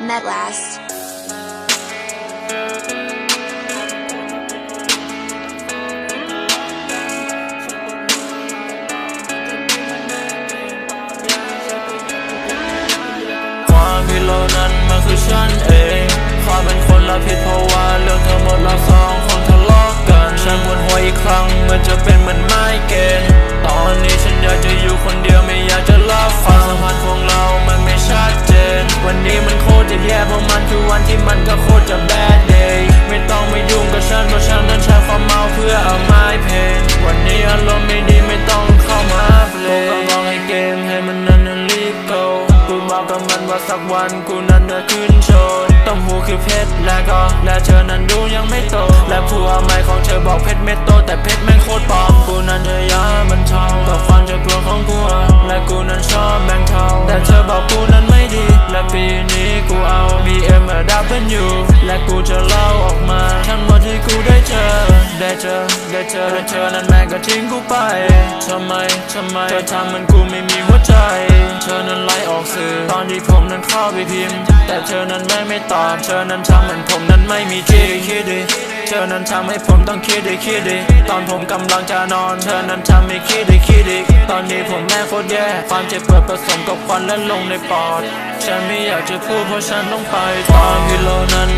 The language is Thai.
time at last. ความผิดเหล่านั้นมันคือฉันเองความเป็นคนละผิดเพราะว่าเรื่องทั้งหมดเราสองคนทะเลาะกัน ฉันปวดหัวอีกครั้งเหมันจะเป็นเหมือนไม้เกณ ตรจะแย่เพราะมันคือวันที่มันก็โคตรจะ bad day ไม่ต้องมายุ่งกับฉันเพราะฉันนั้นใช้ความเมาเพื่อเอาไม้เพนวันนี้อารมณ์ไม่ดีไม่ต้องเข้ามาเพลงก็บอกให้เกมให้มันนั้นนั้นรีบ go กูบอกกับมันว่าสักวันกูนั้นจะขึ้นโชว์ต้มหูคือเพชรและก็และเธอนั้นดูยังไม่โต และผัวใหม่ของเธอบอกเพชรเม็ดโตแต่เพชรแม่งโคตรปลอมกูนั้นจะยามันทอง เป็นอยู่ และกูจะเล่าออกมาทั้งหมดที่กูได้เจอ ได้เจอ ได้เจอได้เจอนั้นแม่งก็ทิ้งกูไปทำไมทำไมเธอทำเหมันกูไม่มีหัวใจ เธอนั้นไล่ออกสื่อตอนที่ผมนั้นเข้าไปพิมพ์ แต่เธอนั้นแม่ไม่ตอบเธอนั้นทำเหมือนผมนั้นไม่มีที่คิดดี เธอนั้นทำให้ผมต้องคิดดีคิดดีตอนผมกำลังจะนอน เธอนั้นทำให้คิดดีคิดดีตอนนี้ผมแม่โคตรแย่ความเจ็บปวดผสมกับควันและลงในปอด ฉันไม่อยากจะพูดเพราะฉันต้องไปตอนที่โลนั้น